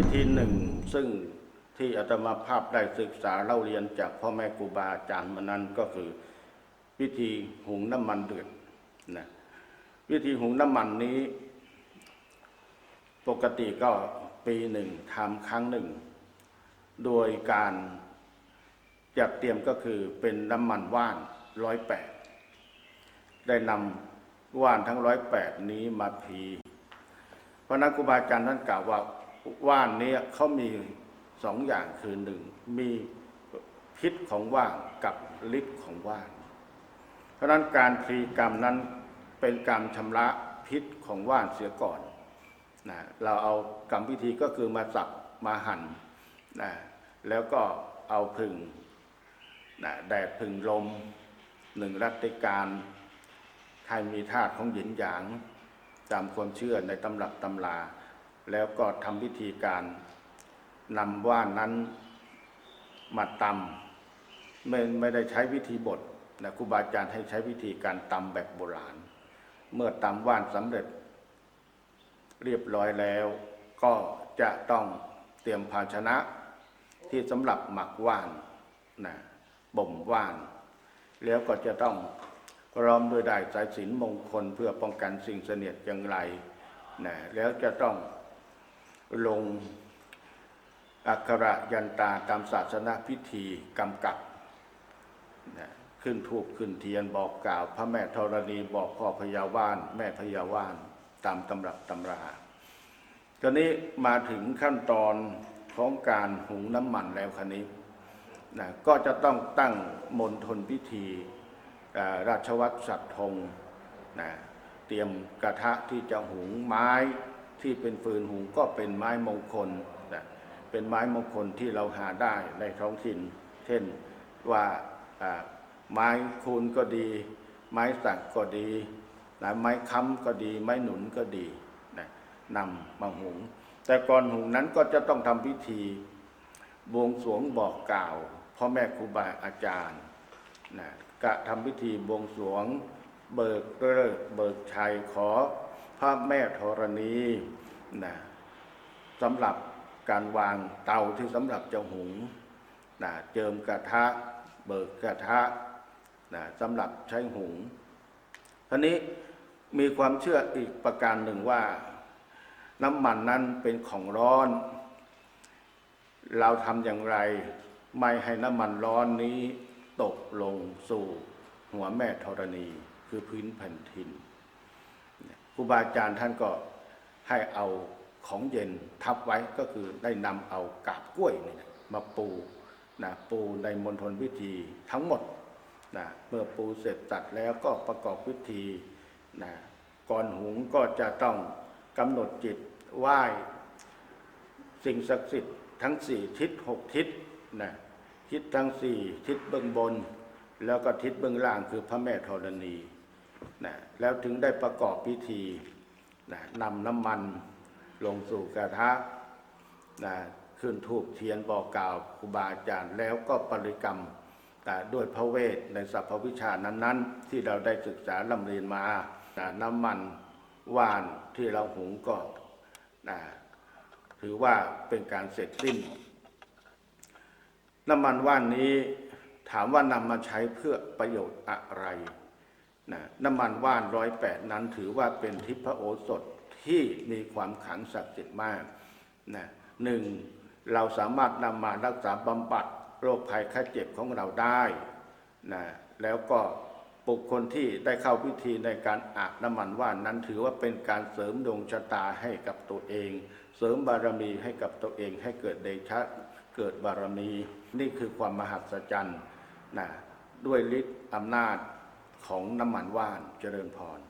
ิธีหนึ่ง ซึ่งที่อาตมาภาพได้ศึกษาเล่าเรียนจากพ่อแม่ครูบาอาจารย์มานั้นก็คือวิธีหุงน้ำมันเดือดนะวิธีหุงน้ำมันนี้ ปกติก็ปีหนึ่งทำครั้งหนึ่ง โดยการจัดเตรียมก็คือเป็นน้ำมันว่านร้อยแปดได้นำว่านทั้งร้อยแปดนี้มาพีพระนั้นครูบาอาจารย์ท่านกล่าวว่า ว่านนี้เขามีสองอย่างคือหนึ่งมีพิษของว่านกับฤทธิ์ของว่านเพราะนั้นการพลีกรรมนั้นเป็นการชำระพิษของว่านเสียก่อนนะเราเอากรรมวิธีก็คือมาสับมาหั่นนะแล้วก็เอาผึ่งนะแดดผึ่งลมหนึ่งรัติการใครมีธาตุของหยินหยางตามความเชื่อในตำรับตำรา แล้วก็ทำวิธีการนำว่านนั้นมาตำไม่ไม่ได้ใช้วิธีบดนะครูบาอาจารย์ให้ใช้วิธีการตำแบบโบราณ เมื่อตำว่านสำเร็จ เรียบร้อยแล้ว ก็จะต้องเตรียมภาชนะที่สำหรับหมักว่านนะบ่มว่าน แล้วก็จะต้องพร้อมด้วยได้สายสินมงคลเพื่อป้องกันสิ่งเสนียดอย่างไรนะแล้วจะต้อง ลงอักขระยันตาตามศาสนาพิธีกำกับนะขึ้นทูปขึ้นเทียนบอกกล่าว พระแม่ธรณีบอกพ่อพญาว่าน แม่พญาว่านตามตำรับตำราตอนนี้มาถึงขั้นตอนของการหุงน้ำมันแล้วคันนี้นะก็จะต้องตั้งมณฑลพิธีราชวัตรสัตธงนะเตรียมกระทะที่จะหุงไม้ ที่เป็นฟืนหุงก็เป็นไม้มงคลนะเป็นไม้มงคลที่เราหาได้ในท้องถิ่น เช่นว่าไม้คูนก็ดี ไม้สักก็ดีนะไม้ค้ำก็ดี ไม้หนุนก็ดีนะนำมาหุง แต่ก่อนหุงนั้นก็จะต้องทำพิธีบวงสวงบอกกล่าวพ่อแม่ครูบาอาจารย์นะกะทำพิธีบวงสวง เบิกเลิกเบิกชัยขอพระแม่ธรณีนะสำหรับการวางเตาที่สำหรับจะหุงนะเจิมกระทะ เบิกกระทะนะสำหรับใช้หุงทีนี้มีความเชื่ออีกประการหนึ่งว่า น้ำมันนั้นเป็นของร้อน เราทำอย่างไร ไม่ให้น้ำมันร้อนนี้ตกลงสู่หัวแม่ธรณี คือพื้นแผ่นดินครูบาอาจารย์ท่านก็ให้เอาของเย็นทับไว้ก็คือได้นำเอากาบกล้วยนี่นะมาปูนะปูในมณฑลพิธีทั้งหมดนะเมื่อปูเสร็จตัดแล้วก็ประกอบพิธีนะก่อนหุงก็จะต้องกำหนดจิตไหว้สิ่งศักดิ์สิทธิ์ทั้งสี่ทิศหกทิศนะทิศทั้งสี่ทิศเบื้องบน แล้วก็ทิศเบื้องล่างคือพระแม่ธรณี นะแล้วถึงได้ประกอบพิธีนะนำน้ำมันลงสู่กระทะนะขึ้นทูบเทียนบอกกล่าวครูบาอาจารย์แล้วก็ปริกรรมนะด้วยพระเวทในสัพพวิชานั้น ๆ ที่เราได้ศึกษาลำเรียนมานะน้ำมันว่านที่เราหุงก็นะถือว่าเป็นการเสร็จสิ้น น้ำมันว่านนี้ถามว่านำมาใช้เพื่อประโยชน์อะไร นะน้ำมันว่านร้อยแปดนั้นถือว่าเป็นทิพโอสถที่มีความขังศักดิ์สิทธิ์มากนะหนึ่งเราสามารถนำมารักษาบำบัดโรคภัยไข้เจ็บของเราได้นะแล้วก็บุคคลที่ได้เข้าพิธีในการอาบน้ำมันว่านนั้นถือว่าเป็นการเสริมดวงชะตาให้กับตัวเอง เสริมบารมีให้กับตัวเองให้เกิดเดชะเกิดบารมี นี่คือความมหัศจรรย์นะด้วยฤทธิ์อำนาจ ของน้ำมันว่านเจริญพร